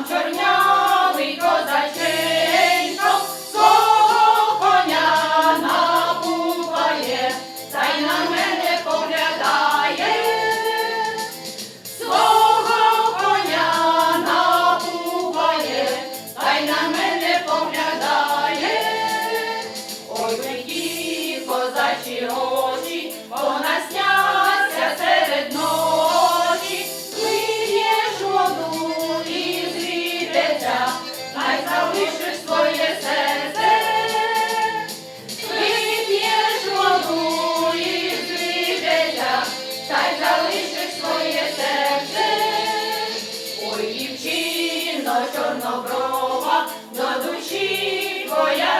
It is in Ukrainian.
Antonio. та й залишив своє серце, ой дівчино чорноброва, до душі твоя.